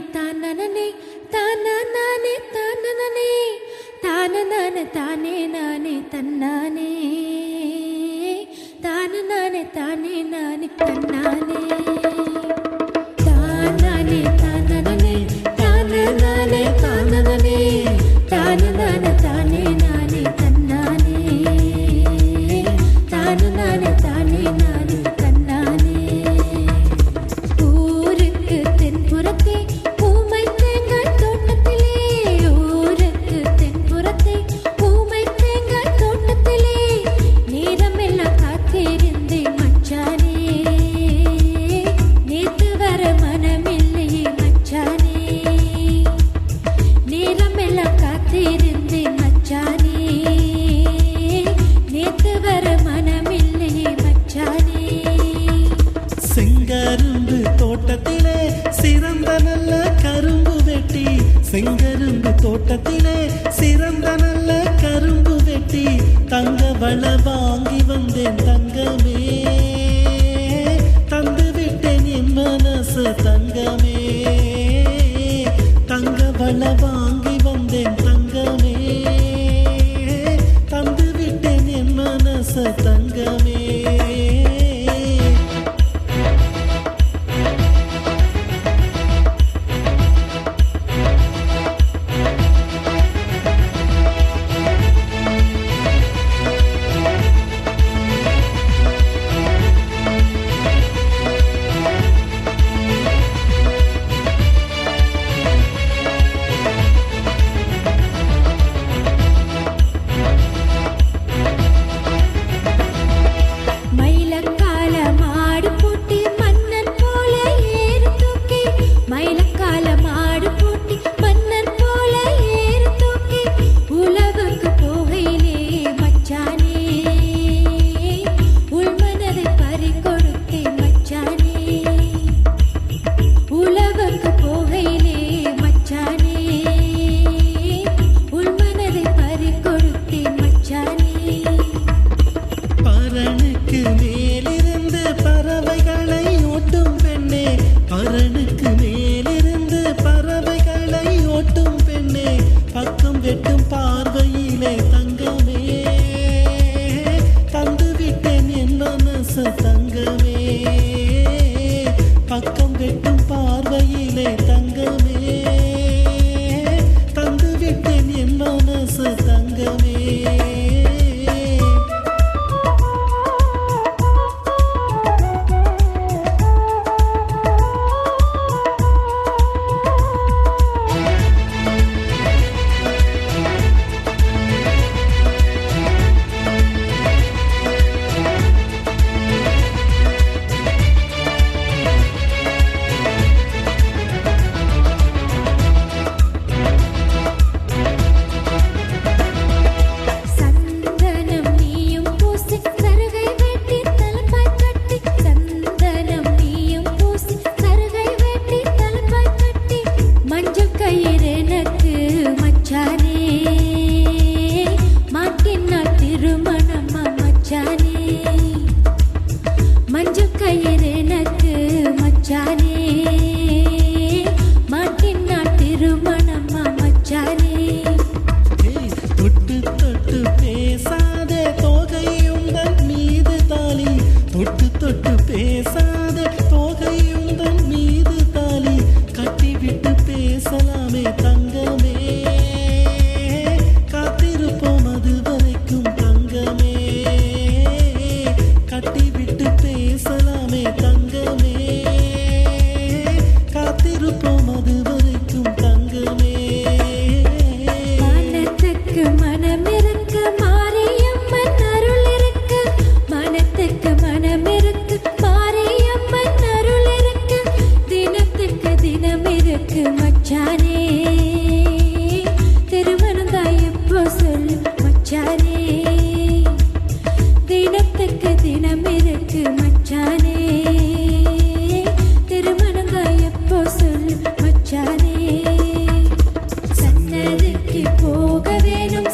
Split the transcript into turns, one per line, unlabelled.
தானே தானா நானே தானே தான நானே தானே நானே தன்னானே. தான நானே
தானே நானே தன்னா பவள வாங்கி வந்தேன் தங்கமே. தந்து விட்டேன் என் மனசு தங்கமே. தங்க வள வாங்கி வந்தேன் தங்கமே. தந்து விட்டேன் என் மனசு தங்கமே. அரணுக்கு மேலிருந்து பறவைகளை ஓட்டும் பெண்ணே. அரணுக்கு மேலிருந்து பறவைகளை ஓட்டும் பெண்ணே. பக்கம் வெட்டும் பார்வையிலே தங்கமே.
கயிறு எனக்கு மச்சானே. மச்சானே திருமணம்
தான் எப்போ சொல்லு மச்சானே.
தினத்துக்கு தினம் இருக்கு மச்சானே திருமணம் தான் எப்போ சொல்லு மச்சானே. சன்னதிக்கு போக வேணும்.